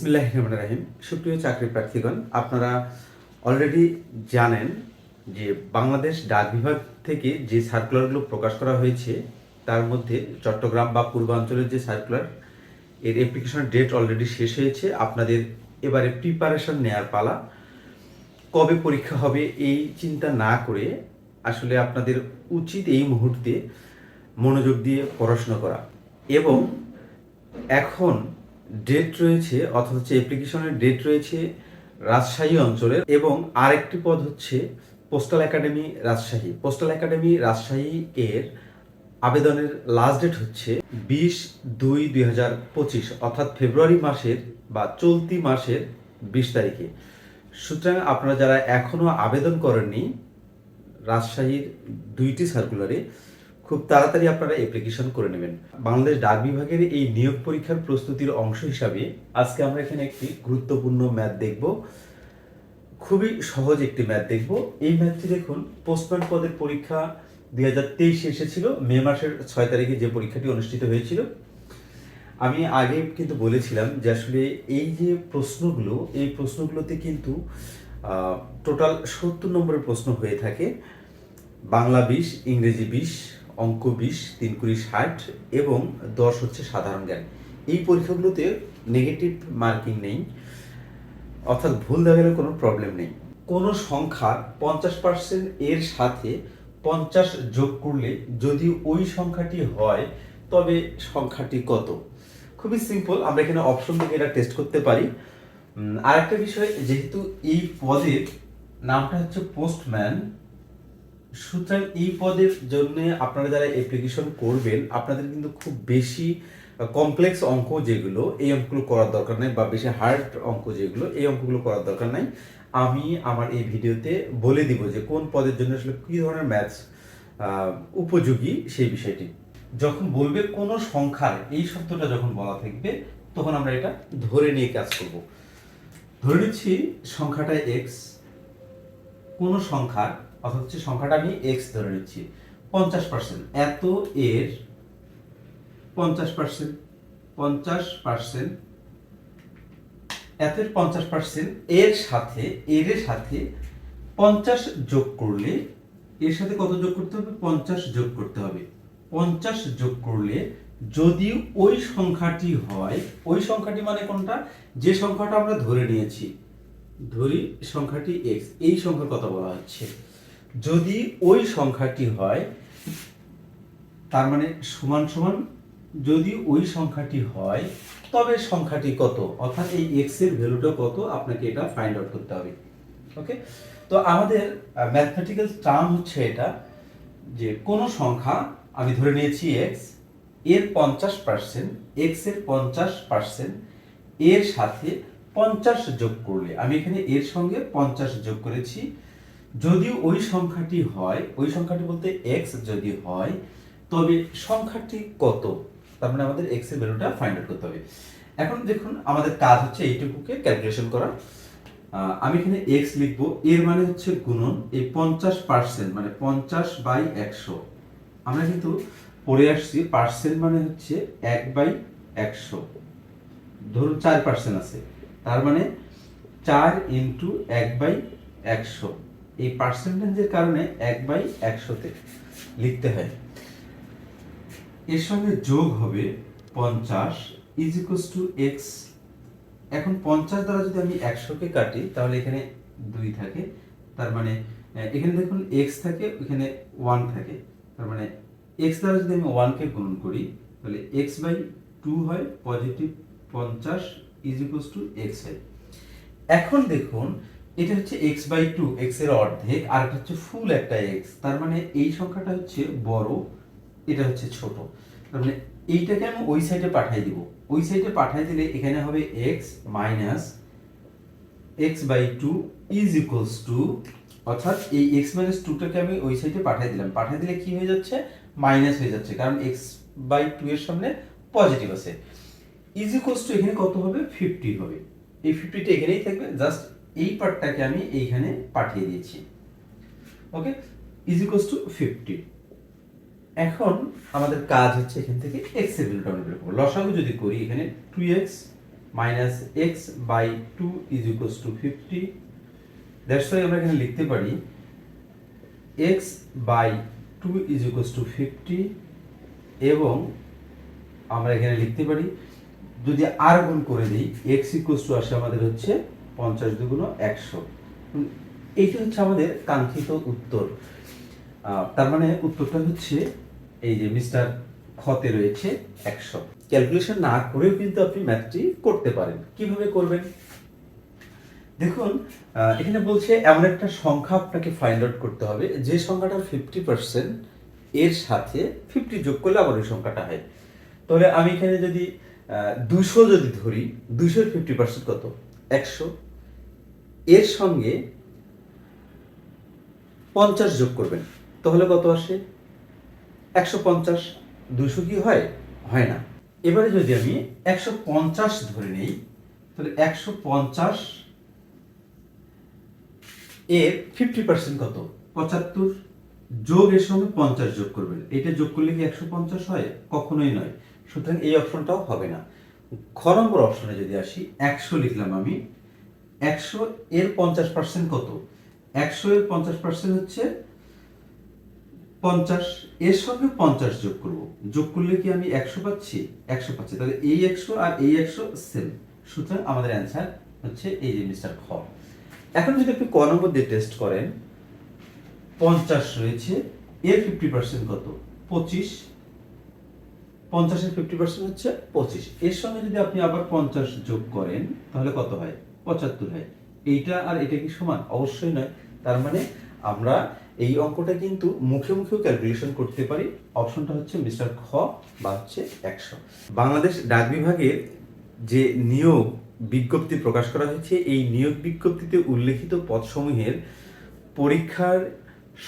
বিসমিল্লাহ রহমান রাহিম। সুপ্রিয় চাকরি প্রার্থীগণ, আপনারা অলরেডি জানেন যে বাংলাদেশ ডাক বিভাগ থেকে যে সার্কুলারগুলো প্রকাশ করা হয়েছে, তার মধ্যে চট্টগ্রাম বা পূর্বাঞ্চলের যে সার্কুলার এর অ্যাপ্লিকেশন ডেট অলরেডি শেষ হয়েছে। আপনাদের এবারে প্রিপারেশন নেয়ার পালা। কবে পরীক্ষা হবে এই চিন্তা না করে আসলে আপনাদের উচিত এই মুহূর্তে মনোযোগ দিয়ে পড়াশোনা করা। এবং এখন ডেট রয়েছে, অর্থাৎ হচ্ছে অ্যাপ্লিকেশনের ডেট রয়েছে রাজশাহী অঞ্চলের এবং আরেকটি পদ হচ্ছে postal academy Rajshahi. Postal academy Rajshahi এর আবেদনের লাস্ট ডেট হচ্ছে বিশ দুই দুই হাজার পঁচিশ, অর্থাৎ ফেব্রুয়ারি মাসের বা চলতি মাসের বিশ তারিখে। সুতরাং আপনারা যারা এখনও আবেদন করেননি, রাজশাহীর দুইটি সার্কুলারে খুব তাড়াতাড়ি আপনারা অ্যাপ্লিকেশন করে নেবেন। বাংলাদেশ ডাক বিভাগের এই নিয়োগ পরীক্ষার প্রস্তুতির অংশ হিসাবে আজকে আমরা এখানে একটি গুরুত্বপূর্ণ ম্যাথ দেখব। খুবই সহজ একটি ম্যাথ দেখব। এই ম্যাথটি দেখুন পোস্টম্যান পদের পরীক্ষা দুই হাজার তেইশে এসেছিল, মে মাসের ছয় তারিখে যে পরীক্ষাটি অনুষ্ঠিত হয়েছিল। আমি আগে কিন্তু বলেছিলাম যে আসলে এই যে প্রশ্নগুলো, এই প্রশ্নগুলোতে কিন্তু টোটাল সত্তর নম্বরের প্রশ্ন হয়ে থাকে। বাংলা বিশ, ইংরেজি বিশ অঙ্ক বিশ, তিন কুড়ি ষাট এবং দশ হচ্ছে সাধারণ জ্ঞান। এই পরীক্ষাগুলোতে নেগেটিভ মার্কিং নেই, অর্থাৎ ভুল গেলে কোনো প্রবলেম নেই। কোনো সংখ্যা পঞ্চাশ পার্সেন্ট এর সাথে পঞ্চাশ যোগ করলে যদি ওই সংখ্যাটি হয়, তবে সংখ্যাটি কত? খুবই সিম্পল আমরা এখানে অপশন থেকে এটা টেস্ট করতে পারি। আরেকটা বিষয়, যেহেতু এই পদের নামটা হচ্ছে পোস্টম্যান সুতরাং এই পদের জন্য আপনারা যারা অ্যাপ্লিকেশন করবেন, আপনাদের কিন্তু খুব বেশি কমপ্লেক্স অঙ্ক যেগুলো, এই অঙ্কগুলো করার দরকার নেই বা বেশি হার্ড অঙ্ক যেগুলো, এই অঙ্কগুলো করার দরকার নাই। আমি আমার এই ভিডিওতে বলে দিব যে কোন পদের জন্য আসলে কী ধরনের ম্যাথস উপযোগী সেই বিষয়টি। যখন বলবে কোনো সংখ্যার, এই শব্দটা যখন বলা থাকবে, তখন আমরা এটা ধরে নিয়ে কাজ করব। ধরে নিচ্ছি সংখ্যাটা এক্স কোনো সংখ্যার অর্থাৎ হচ্ছে সংখ্যাটা আমি এক্স ধরে নিচ্ছি। পঞ্চাশ পার্সেন্ট এত এর পঞ্চাশ পার্সেন্ট পঞ্চাশ পার্সেন্ট এতের পঞ্চাশ পার্সেন্ট এর সাথে এর সাথে পঞ্চাশ যোগ করলে, এর সাথে কত যোগ করতে হবে? পঞ্চাশ যোগ করতে হবে। পঞ্চাশ যোগ করলে যদি ওই সংখ্যাটি হয়, ওই সংখ্যাটি মানে কোনটা? যে সংখ্যাটা আমরা ধরে নিয়েছি, ধরি সংখ্যাটি এক্স এই সংখ্যার কথা বলা হচ্ছে। যদি ওই সংখ্যাটি হয়, তার মানে সমান সমান যদি ওই সংখ্যাটি হয়, তবে সংখ্যাটি কত? অর্থাৎ এই এক্সের ভ্যালুটা কত? আপনাকে এটা ফাইন্ড আউট করতে হবে। ওকে তো আমাদের ম্যাথমেটিক্যাল টার্ম হচ্ছে এটা যে কোনো সংখ্যা, আমি ধরে নিয়েছি এক্সের পঞ্চাশ পার্সেন্ট এক্সের পঞ্চাশ পার্সেন্ট এর সাথে পঞ্চাশ যোগ করলে, আমি এখানে এর সঙ্গে পঞ্চাশ যোগ করেছি যদি ওই সংখ্যাটি হয়, ওই সংখ্যাটি বলতে এক্স যদি হয়, তবে সংখ্যাটি কত? তার মানে আমাদের এক্সের ভ্যালুটা ফাইন্ড আউট করতে হবে। এখন দেখুন, আমাদের কাজ হচ্ছে এইটুকুকে ক্যালকুলেশন করা। আমি এখানে এক্স লিখব, এর মানে হচ্ছে গুণন, এই পঞ্চাশ পার্সেন্ট মানে পঞ্চাশ বাই একশো। আমরা কিন্তু পড়ে আসছি পার্সেন্ট মানে হচ্ছে এক বাই একশো। ধরুন চার পার্সেন্ট আছে, তার মানে চার ইন্টু এক বাই একশো। এই পার্সেন্টেজের কারণে এক বাই একশোতে লিখতে হয়। এর সঙ্গে যোগ হবে পঞ্চাশ ইজ ইকুয়াস টু এক্স এখন পঞ্চাশ দ্বারা যদি আমি একশোকে কাটি, তাহলে এখানে দুই থাকে। তার মানে এখানে দেখুন এক্স থাকে এখানে ওয়ান থাকে। তার মানে এক্স দ্বারা যদি আমি ওয়ানকে গুণন করি, তাহলে এক্স বাই টু হয় পজিটিভ পঞ্চাশ ইজ ইকুয়াস টু এক্স হয়। এখন দেখুন এটা হচ্ছে এক্স বাই টু এক্সের অর্ধেক, আর এটা হচ্ছে ফুল একটা এক্স তার মানে এই সংখ্যাটা হচ্ছে বড়, এটা হচ্ছে ছোট। তার মানে এইটাকে আমি ওই সাইডে পাঠিয়ে দিব। ওই সাইডে পাঠিয়ে দিলে এখানে হবে x minus x by two is equals to অর্থাৎ এই এক্স মাইনাস টুটাকে আমি ওই সাইডে পাঠিয়ে দিলাম। পাঠিয়ে দিলে কি হয়ে যাচ্ছে? মাইনাস হয়ে যাচ্ছে, কারণ এক্স বাই টু এর সামনে পজিটিভ আছে। ইজ ইকুয়ালস টু এখানে কত হবে? ফিফটি হবে। এই ফিফটিটা এখানেই থাকবে জাস্ট এই পার্টটাকে আমি এইখানে পাঠিয়ে দিয়েছি। Okay is equals to fifty এখন আমাদের কাজ হচ্ছে এখান থেকে এক্সের আমরা বের করব। লসাগু যদি করি এখানে two x minus x by two is equals to fifty that's why আমরা এখানে লিখতে পারি x by two is equals to fifty এবং আমরা এখানে লিখতে পারি, যদি আর গুণ করে দিই এক্স ইকুয়ালস টু আসে আমাদের হচ্ছে পঞ্চাশ দুগুণ একশো। এইটা হচ্ছে আমাদের কাঙ্ক্ষিত উত্তর। তার মানে উত্তরটা হচ্ছে এই যে মিস্টার খতে রয়েছে একশো। ক্যালকুলেশন না করেও কিন্তু আপনি ম্যাথটি করতে পারেন। কীভাবে করবেন? দেখুন এখানে বলছে এমন একটা সংখ্যা আপনাকে ফাইন্ড আউট করতে হবে, যে সংখ্যাটা ফিফটি পার্সেন্ট এর সাথে ফিফটি যোগ করলে আবার ওই সংখ্যাটা হয়। তাহলে আমি এখানে যদি দুশো যদি ধরি, দুশোর ফিফটি পার্সেন্ট কত? একশো। এর সঙ্গে পঞ্চাশ যোগ করবেন। তাহলে কত আসে? একশো পঞ্চাশ। দুশো কি হয়? হয় না। এবারে যদি আমি একশো পঞ্চাশ ধরে নিই, তাহলে একশো পঞ্চাশ এর ফিফটি পার্সেন্ট কত? পঁচাত্তর। যোগ এর সঙ্গে পঞ্চাশ যোগ করবেন। এটা যোগ করলে কি একশো পঞ্চাশ হয়? কখনোই নয়। সুতরাং এই অপশনটাও হবে না। খ নম্বর অপশনে যদি আসি, একশো লিখলাম আমি। একশো এর পঞ্চাশ পার্সেন্ট কত? একশো এর পঞ্চাশ পার্সেন্ট হচ্ছে পঞ্চাশ, এর সঙ্গে পঞ্চাশ যোগ করব। যোগ করলে কি আমি একশো পাচ্ছি? একশো পাচ্ছি। তাহলে এই একশো আর এই একশো সেম সুতরাং আমাদের অ্যান্সার হচ্ছে এই যে মিস্টার খ। এখন যদি আপনি ক নম্বর দিয়ে টেস্ট করেন, পঞ্চাশ রয়েছে, এর ফিফটি পার্সেন্ট কত? পঁচিশ। পঞ্চাশের ফিফটি পার্সেন্ট হচ্ছে পঁচিশ। এর সঙ্গে যদি আপনি আবার পঞ্চাশ যোগ করেন, তাহলে কত হয়? পঁচাত্তর হয়। এইটা আর এটা কি সমান? অবশ্যই নয়। তার মানে আমরা এই অঙ্কটা কিন্তু মুখে মুখেও ক্যালকুলেশন করতে পারি। অপশনটা হচ্ছে মিস্টার খ বা হচ্ছে একশো। বাংলাদেশ ডাক বিভাগের যে নিয়োগ বিজ্ঞপ্তি প্রকাশ করা হয়েছে, এই নিয়োগ বিজ্ঞপ্তিতে উল্লেখিত পদসমূহের পরীক্ষার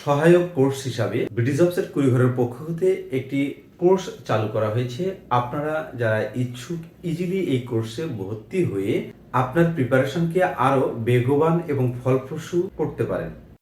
সহায়ক কোর্স হিসাবে ব্রিটিশ অফসেট কুড়িঘরের পক্ষ হতে একটি কোর্স চালু করা হয়েছে। আপনারা যারা ইচ্ছুক ইজিলি এই কোর্সে ভর্তি হয়ে আপনার প্রিপারেশনকে আরও বেগবান এবং ফলপ্রসূ করতে পারেন।